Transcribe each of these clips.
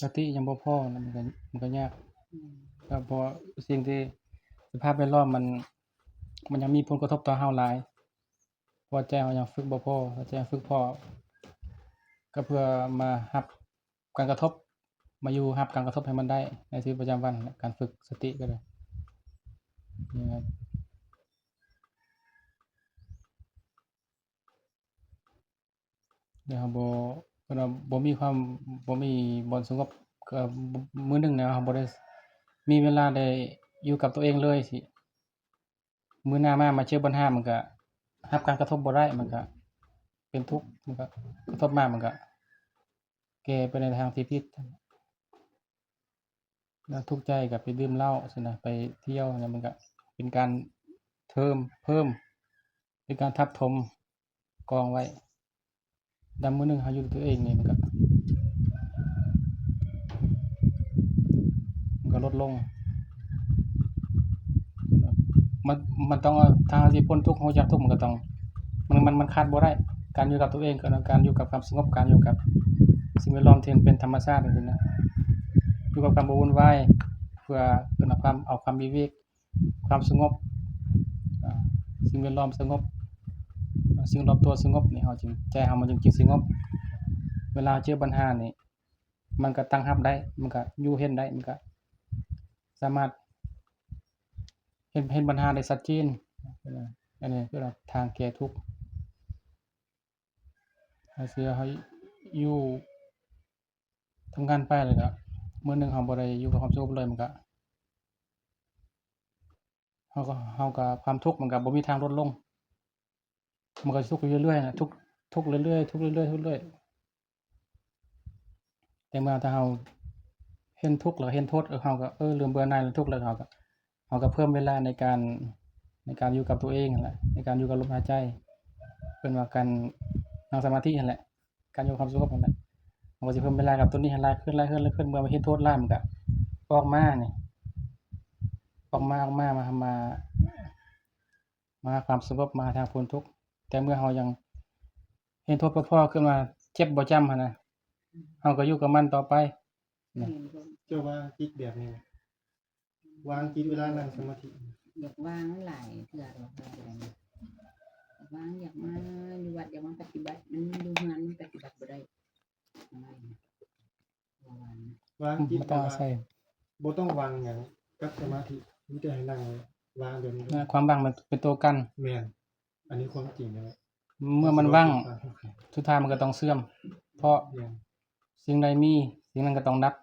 สติยังบ่พอนะมันก็มันก็ยากอืมก็เพราะสิ่งที่สภาพแวดล้อมมัน มันยังมีผลกระทบต่อเฮาหลายเพราะว่าใจเรายังฝึกบ่พอถ้าใจฝึกพอก็เพื่อมารับการกระทบมาอยู่รับการกระทบให้มันได้ ในชีวิตประจำวันนั่นแหละการฝึกสติก็เลยนี่ครับเดี๋ยวเราบ่เพิ่นว่าบ่มีความบ่มีบ่อนสงบก็มื้อหนึงเนี่ยเราบ่ได้มีเวลาได้อยู่กับตัวเองเลยสิมื้อหน้ามามาเจอปัญหามันก็รับการกระทบบ่ได้มันก็เป็นทุกข์มันก็กระทบมามันก็แก่ไปในทางที่ผิดแล้วทุกข์ใจก็ไปดื่มเหล้าซั่นะไปเที่ยวเนี่ยมันก็เป็นการเทิมเพิ่มเป็นการทับถมกองไว้ ดำมือหนึ่งเฮาอยู่กับตัวเองนี่มันก็มันก็ลดลง มันมันต้องทางสิพ้นทุกข์รู้จักทุกข์มันก็ต้อง มันมันมันขาดบ่ได้ การอยู่กับตัวเองก็ต้องการอยู่กับความสงบการอยู่กับ สิ่งแวดล้อมที่มันเป็นธรรมชาติจังนะอยู่กับความบ่วุ่นวายเพื่อเพื่อเอาความเอาความวิเวกความสงบสิ่งแวดล้อมสงบ สิ่งรอบตัวสงบนี่เฮาจึงใจเฮามันจึงจึงสงบ เวลาเจอปัญหานี่มันก็ตั้งรับได้ มันก็อยู่เห็นได้ มันก็ สามารถ เห็นเห็นปัญหาได้ชัดเจนอันนี้คือทางแก้ทุกข์ถ้าเสือเขาอยู่ทำงานไปเลยก็มื้อหนึ่งเราบ่ได้อยู่กับความสงบเลยมันก็เราก็เราก็ความทุกข์มันก็บ่มีทางลดลง มันก็ทุกข์เรื่อยๆนะทุกทุกเรื่อยๆทุกเรื่อยๆทุกเรื่อยแต่เมื่อถ้าเราเห็นทุกข์แล้วเห็นโทษเออเราก็เออลืมเบื่อหน่ายทุกข์แล้วเราก็เราก็เพิ่มเวลาในการในการอยู่กับตัวเองนั่นแหละในการอยู่กับลมหายใจเพิ่นว่าการนั่งสมาธินั่นแหละการอยู่ความสงบนั่นแหละมันก็สิเพิ่มเวลากับตัวนี้ให้หลายขึ้นหลายขึ้นหลายขึ้นเมื่อมาเห็นโทษหลามันก็ออกมาเนี่ยออกมาออกมามามามาความสงบมาทางพ้นทุกข์ แต่เมื่อเรายัง เห็นโทษพอๆขึ้นมาเจ็บบ่จำหั่นน่ะเราก็อยู่กับมันต่อไปแม่นบ่เจ้าว่าจิตแบบนี้ไหมวางจิตเวลานั่งสมาธิอยากวางหลายเทื่อดอกว่าอะไรนะอยากวางอยากมาอยู่วัดอยากมาปฏิบัติ มันอยู่งานมันปฏิบัติบ่ได้อะไรนะบ่วางนะวางจิตบ่แบต้องบอาว่าศัยบ่ต้องวางอย่างกับสมาธิมีแต่ให้นั่งเลยวางแบบนี้นะความว่างมันเป็นตัวกันแม่น อันนี้ความจริงนะเมื่อมันว่างสุดท้ายมันก็ต้องเสื่อม เพราะแม่นสิ่งใดมีสิ่งนั้นก็ต้องดับ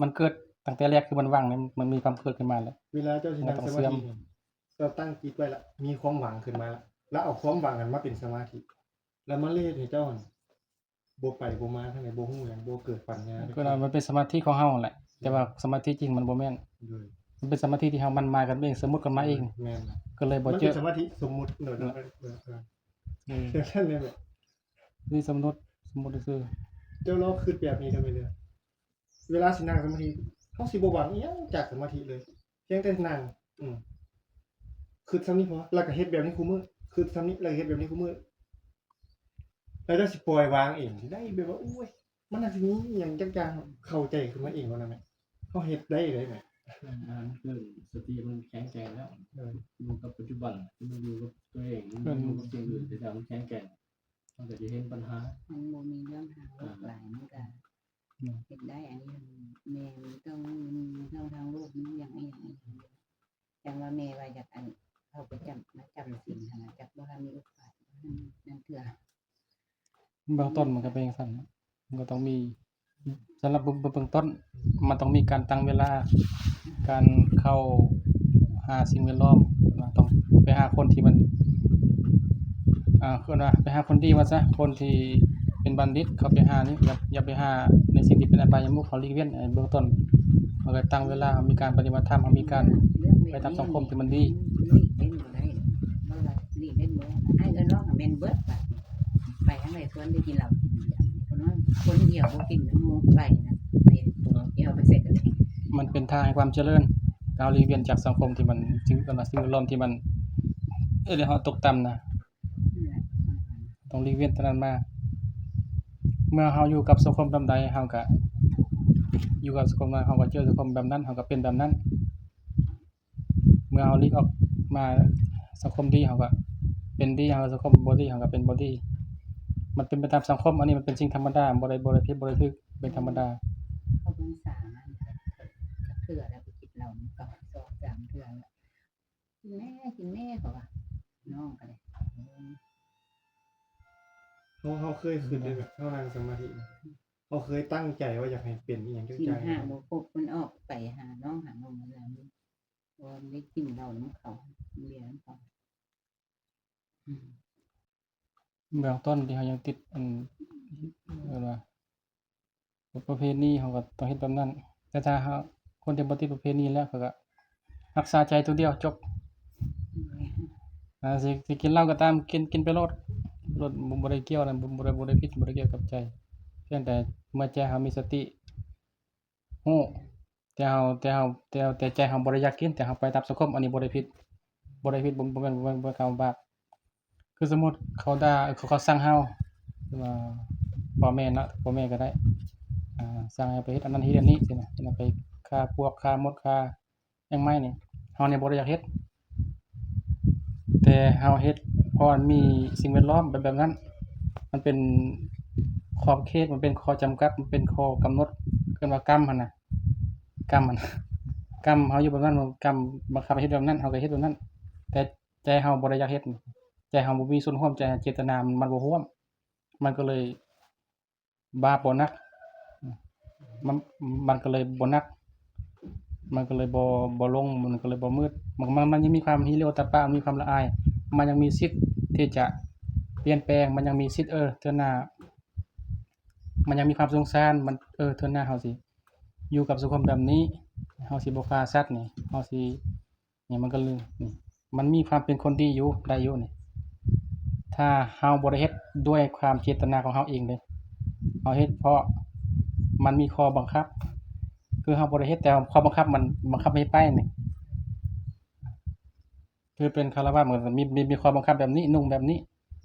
มันเกิดตั้งแต่แรกคือมันว่างเนี่ยมันมีความเกิดขึ้นมาแล้ว เวลาเจ้าสินั่งมันต้สองมาเสื่อมธิเนี่ยเจ้าตั้งจิตไว้ละ มีความหวังขึ้นมาละแล้วเอาความหวังนั้นมาเป็นสมาธิ แล้วมาเล่นให้เจ้าน่ะบ่ไปบ่มาทางไหนบ่ฮู้หยังบ่เกิดปัญญาก็มันเป็นสมาธิของเฮาแหละ แต่ว่าสมาธิจริงมันบ่แม่นเลย มันเป็นสมาธิที่เฮามันมากันเองสมมุติกันมาเอง แม่นก็เลยบ่มันเจเป็นอสมาธิสมมุติเนอะเนอะเออเออเอออืมเดี๋ยวท่านเลยแบบนี่สมมุติสมมุติซื่อเจ้าลองคิดแบบนี้ทำไมเนี่ยเวลาสินั่งสมาธิเขาสิบ่หวังอิหยังจากสมาธิเลยเพียงแต่นั่งอืมคือซ้ำนี้พอแล้วก็เฮ็ดแบบนี้คู่มือคือซ้ำนี้แล้วก็เฮ็ดแบบนี้คู่มือแล้วเจ้าสิปล่อยวางเองสิได้แบบว่าอุ้ยมันน่าสิมีอหย่างจักอย่างเข้าใจขึ้นมาเองว่านั่นแหละเขาเฮ็ดได้เลยแหม อ่าคือสติมันแข็งแกร่งแล้วเอออยู่กับปัจจุบันมันอยู่กับตัวเองมันอยู่กับสิ่งอื่นแต่ถ้ามันแข็งแกร่งมันก็จะเห็นปัญหามันบ่มีเรื่องหาโลกหลายมันก็เฮ็ดได้อันนี้แม่มันต้องเท่าทางโลกมันอย่างนี้อย่างนี้จังว่าแม่ว่าอยากอันเข้าไปจำมาจำศีลหั่นน่ะจักบ่ทันมีโอกาสนั่นเถื่อๆเบื้องต้นมันก็เป็นจังซั่นมันก็ต้องมี สำหรับเบื้องต้น มันต้องมีการตั้งเวลา การเข้าหาสิ่งแวดล้อมนะต้องไปหาคนที่มันอ่าคือว่าไปหาคนดีมาซะคนที่เป็นบัณฑิตเขาไปหานี่อย่าอย่าไปหาในสิ่งที่เป็นอบายมุขเขาลีกเลี่ยงไอ้เบื้องต้นมันก็ตั้งเวลามีการปฏิบัติธรรมมีการไปทำสังคมที่มันดีได้บ่ว่าลีเล่นบ่ได้ให้เงินร้องแม่นทางไหนได้กินเหล้า คนเดียวบ่กินน้ำมูกไปนะไปตัวเดียวไปเสร็จแล้วมันเป็นทางแห่งความเจริญก้าวหลีกเลี่ยงจากสังคมที่มันสิ่งต่างๆสิ่งลมที่มัน เอ้ยเดี๋ยวเราตกต่ำนะต้องหลีเลี่ยงตรงนั้นมาเมื่อเราอยู่กับสังคมลำใดเราก็อยู่กับสังคมมาเฮาก็เจอสังคมแบบนั้นเฮาก็เป็นแบบนั้น เมื่อเฮาหลีกออกมาสังคมดีเฮาก็เป็นดีเฮาสังคมบ่ดีเฮาก็เป็นบ่ดี มันเป็นไปตามสังคม อันนี้มันเป็นสิ่งธรรมดาบ่ได้บ่ได้ผิดบ่ได้ถูกเป็นธรรมดาเขาเป็นสามันก็เถื่อแล้วไปคิดเรามันก็สองสามเถื่อแล้วกินแม่กินแม่เขาว่าน้องก็เลยเขาเขาเคยขึ้นได้แบบเท่านั่งสมาธินะเขาเคยตั้งใจว่าอยากให้เป็นอหย่างจังกินใจหาบ่พบมันออกไปหาน้องหาน้องมาแล้วมันว่าได้กินเราน้ำเขาเบียร์น้ำเขาอืม เบื้องต้นที่เฮายังติดอันเรียกว่าประเพณีเฮาก็ต้องเฮ็ดแบบนั้น แต่ถ้าเฮาคนที่บ่ติดประเพณีแล้วเขาก็รักษาใจตัวเดียวจบอ่าสิสิกินเหล้าก็ตามกินกินไปโลดโลดบ่บ่ได้เกี่ยวนะบ่บ่ได้บ่ได้ผิดบ่ได้เกี่ยวกับใจเพียงแต่เมื่อใจเฮามีสติฮู้แต่เฮาแต่เฮาแต่แต่ใจเฮาบ่ได้อยากกินแต่เฮาไปตามสังคมอันนี้บ่ได้ผิดบ่ได้ผิดบ่บ่แม่นบ่แม่นบ่คำบา คือสมมติเขาด่าเขาเขาสั่งเฮาคือว่าพ่อแม่นะพ่อแม่ก็ได้อ่าสั่งให้ไปเฮ็ดอันนั้นเฮ็ดอันนี้สินะไปฆ่าพวกฆ่ามดฆ่าหยังไม้นี่เฮานี่บ่ได้อยากเฮ็ดแต่เฮาเฮ็ดเพราะมันมีสิ่งแวดล้อมแบบแบบนั้น มันเป็นขอบเขตมันเป็นข้อจำกัด มันเป็นข้อกำหนดเกินว่ากรรมหั่นน่ะกรรมมันกรรมเฮาอยู่แบบนั้นกรรมบังคับให้เฮ็ดแบบนั้นเฮาก็เฮ็ดแบบนั้น แต่ใจเฮาบ่ได้อยากเฮ็ด ใจเฮาบ่มีส่วนร่วมใจเจตนามันบ่ร่วม มันก็เลยบาปบ่นัก มันมันก็เลยบ่นัก มันก็เลยบ่บ่ลง มันก็เลยบ่มืด มันมันมันยังมีความฮิริโอตปปะมีความละอาย มันยังมีสิทธิ์ที่จะเปลี่ยนแปลง มันยังมีสิทธิ์เออเทือหน้ามันยังมีความสงสาร มันเออเทือหน้าเฮาสิ อยู่กับสังคมแบบนี้เฮาสิบ่ฆ่าสัตว์นี่เฮาสินี่มันก็เลยนี่มันมีความเป็นคนดีอยู่ได้อยู่นี่ ถ้าเฮาบ่ได้เฮ็ดด้วยความเจตนาของเฮาเองเด้เฮาเฮ็ดเพราะมันมีข้อบังคับ คือเฮาบ่ได้เฮ็ดแต่ข้อบังคับมันบังคับให้ไปนี่คือเป็นคารวะเหมือนมีมีมีข้อบังคับแบบนี้นุ่งแบบนี้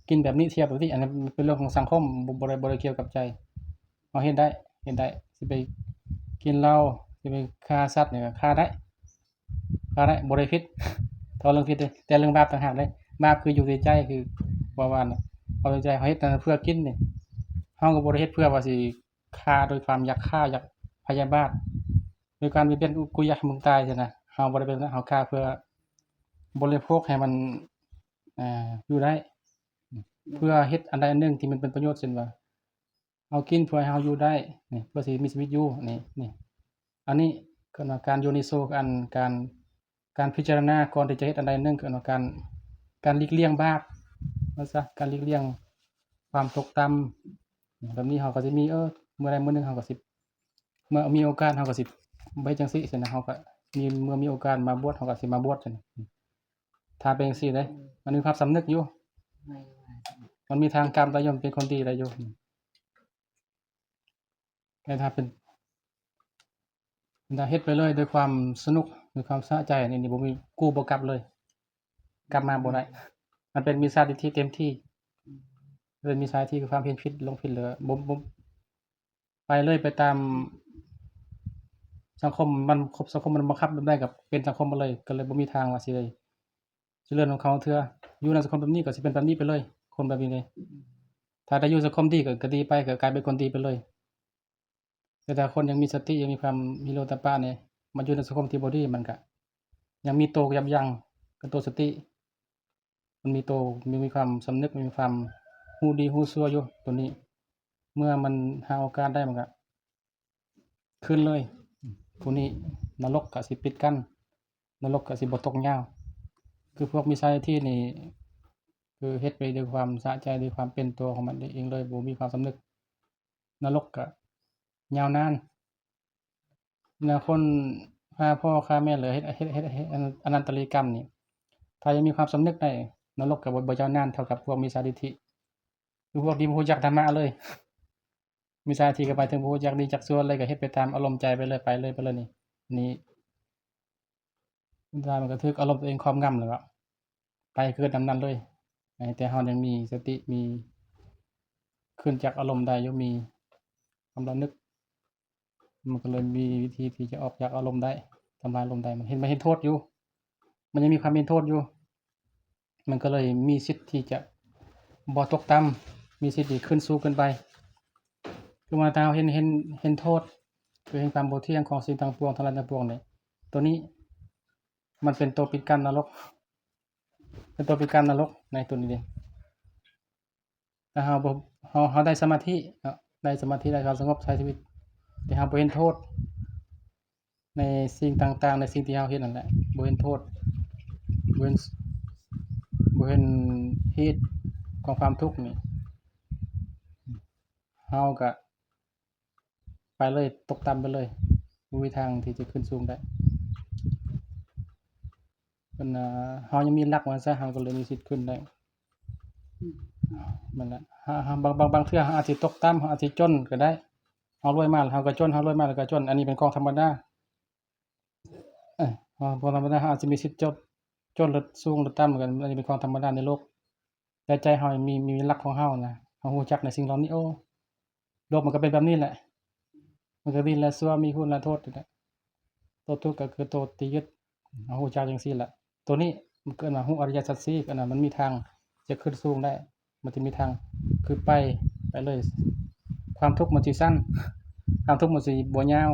กินแบบนี้เที่ยวแบบนี้อันนั้นเป็นเรื่องของสังคมบ่บ่ได้บ่ได้เกี่ยวกับใจเฮาเฮ็ดได้เฮ็ดได้สิไปกินเหล้าสิไปฆ่าสัตว์เนี่ยฆ่าได้ฆ่าได้บ่ได้ผิดแต่ว่าเรื่องผิดเด้แต่เรื่องบาปต่างหากเลยบาปคืออยู่ในใจคือ ว่าว่าน่ะเอาใจเฮาเฮ็ดแต่เพื่อกินนี่เฮาก็บ่ได้เฮ็ดเพื่อว่าสิฆ่าโดยความอยากฆ่าอยากพยาบาทโดยการไปเป็นกูอยากมึงตายซั่นน่ะเฮาบ่ได้เป็นแบบนั้นเฮาฆ่าเพื่อบริโภคให้มันอ่าอยู่ได้ เพื่อเฮ็ดอันใดอันหนึ่งที่มันเป็นประโยชน์เช่นว่าเอากินเพื่อให้เราอยู่ได้นี่เพื่อสิมีชีวิตอยู่นี่นี่อันนี้ก็ว่าการโยนิโสกันการการพิจารณาก่อนที่จะเฮ็ดอันใดอันหนึ่งก็ว่าการการหลีกเลี่ยงบาป ว่าซะการเลี่ยงความตกต่ำแบบนี้เราก็สิมีเออเมื่อใดมื้อหนึ่งเราก็สิเมื่อมีโอกาสเราก็สิไปจังซี่ซั่นนะเราก็มีเมื่อมีโอกาสมาบวชเราก็สิมาบวชซั่นถ้าเป็นจังซี่เด้มันมีความสำนึกอยู่มันมีทางกรรมได้ย่อมเป็นคนดีได้อยู่แต่ถ้าเป็นถ้าเฮ็ดไปเลยด้วยความสนุกด้วยความสะใจนี่นี่บ่มีกู้บ่กลับเลย กลับมาบ่ได้ มันเป็นมิจฉาทิฏฐิเต็มที่เป็นมิจฉาทิฏฐิคือความเห็นผิดลงผิดเหลยบ่บ่ไปเลยไปตามสังคมมันครบสังคมมันบังคับได้กับเป็นสังคมมาเลยก็เลยบ่มีทางว่าสิได้สิเลื่อนของเขาเถื่ออยู่ในสังคมแบบนี้ก็สิเป็นแบบนี้ไปเลย คนแบบนี้เลยถ้าได้อยู่สังคมดีก็ก็ดีไปก็กลายเป็นคนดีไปเลย แต่ถ้าคนยังมีสติยังมีความมีโลตปะเนี่ยมันอยู่ในสังคมที่บ่ดีมันก็ยังมีโตยับยั้งกับตัวสติ มันมีโตมีมีความสำนึกมีความฮู้ดีฮู้ชั่วอยู่ตัวนี้ เมื่อมันหาโอกาสได้มันก็ขึ้นเลยผู้นี้นรกก็สิปิดกั้นนรกก็สิบตกยาวคือพวกมิจฉาทิฏฐินี่คือเฮ็ดไปด้วยความสะใจด้วยความเป็นตัวของมันเองเลยบ่มีความสำนึก นรกก็ยาวนานนะคนฆ่าพ่อฆ่าแม่เลยเฮ็ดเฮ็ดเฮ็ดเฮ็ดอนันตริกรรมนี่ ถ้ายังมีความสำนึกได้ นรกก็บ่บ่ยาวนานเท่ากับพวกมิจฉาทิฏฐิคือพวกที่บ่รู้จักธรรมะเลยมิจฉาทิธิก็ไปถึงบ่รู้จักดีจักชั่วนเลยก็เฮ็ดไปตามอารมณ์ใจไปเลยไปเลยไปเลยนี่นี่สุดท้ามันก็ถูกอารมณ์ตัวเองครอบงำแล้วก็ไปเกิดนำนั้นเลยแต่เรายังมีสติมี ขึ้นจากอารมณ์ได้อยู่มีความระลึก มันก็เลยมีวิธีที่จะออกจากอารมณ์ได้ทำลายอารมณ์ได้มันเห็นมันเห็นโทษอยู่ มันยังมีความเป็นโทษอยู่ มันก็เลยมีสิทธิ์ที่จะบ่ตกต่ำมีสิทธิ์ที่ขึ้นสูงกินไปคือมาตาเห็นเห็นเห็นโทษคือเห็นความโบเที่ยงของสิ่งต่างปวงทั้งหลายทั้งปวงเนี่ยตัวนี้มันเป็นตัวปิดกั้นนรก เป็นตัวปิดกั้นนรกในตัวนี้เองถ้าเราบเราเราได้สมาธิได้สมาธิได้ความสงบใช้ชีวิตแต่เราบ่เห็นโทษ ในสิ่งต่างๆ ในสิ่งที่เราเห็นนั่นแหละบ่เห็นโทษบ่เห็น บ่เห็นเหตุของความทุกข์นี่เฮาก็ไปเลยตกต่ำไปเลยบ่มีทางที่จะขึ้นสูงได้เพิ่นเฮายังมีหลักว่าซะเฮาก็เลยมีสิทธิ์ขึ้นได้มันละบางบางบางเทื่อเราอาจสิตกต่ำเราอาจสิจนก็ได้เฮารวยมาเราก็จนเฮารวยมาแล้วก็จน อันนี้เป็นของธรรมดาเอ้ยของธรรมดาเราอาจสิมีสิทธิ์จน จนหรือสูงหรือต่ำเหมือนกันอันนี้เป็นของธรรมดาในโลกแต่ใจเรามีมีหลักของเรานะเรารู้จักในสิ่งเหล่านี้โอ้โลกมันก็เป็นแบบนี้แหละ มันก็ดีและชั่วมีคุณและโทษนี่แหละตัวทุกข์ก็คือตัวที่ยึดเรารู้จักจังซี่แหละตัวนี้มันเกิดมาฮู้อริยสัจสี่อันนั้นมันมีทางจะขึ้นสูงได้ มันจะมีทางคือไปไปเลย ความทุกข์มันสิสั้นความทุกข์มันสิบ่ยาว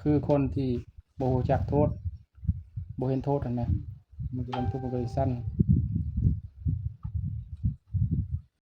คือคนที่บ่รู้จักโทษบ่เห็นโทษนั่นแหละ มัน